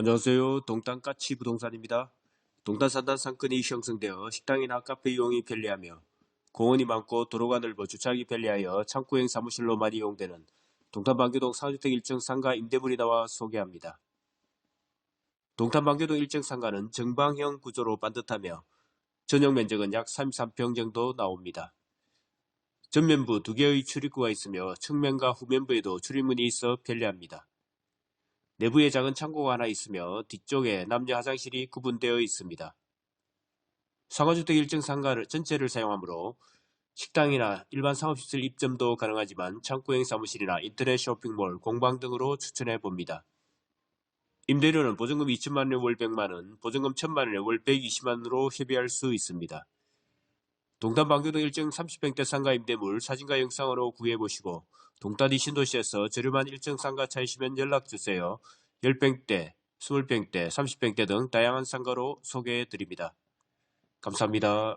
안녕하세요. 동탄까치 부동산입니다. 동탄 산단 상권이 형성되어 식당이나 카페 이용이 편리하며 공원이 많고 도로가 넓어 주차하기 편리하여 창고형 사무실로 많이 이용되는 동탄 방교동 4주택 1층 상가 임대물이 나와 소개합니다. 동탄 방교동 1층 상가는 정방형 구조로 반듯하며 전용 면적은 약 33평 정도 나옵니다. 전면부 두 개의 출입구가 있으며 측면과 후면부에도 출입문이 있어 편리합니다. 내부에 작은 창고가 하나 있으며 뒤쪽에 남녀 화장실이 구분되어 있습니다. 상가주택 1층 상가를 전체를 사용하므로 식당이나 일반 상업시설 입점도 가능하지만 창고형 사무실이나 인터넷 쇼핑몰, 공방 등으로 추천해 봅니다. 임대료는 보증금 2천만 원에 월 100만 원, 보증금 1천만 원에 월 120만 원으로 협의할 수 있습니다. 동탄 방교동 1층 30평대 상가 임대물 사진과 영상으로 구해보시고 동탄 이 신도시에서 저렴한 1층 상가 찾으시면 연락주세요. 10평대, 20평대, 30평대 등 다양한 상가로 소개해드립니다. 감사합니다.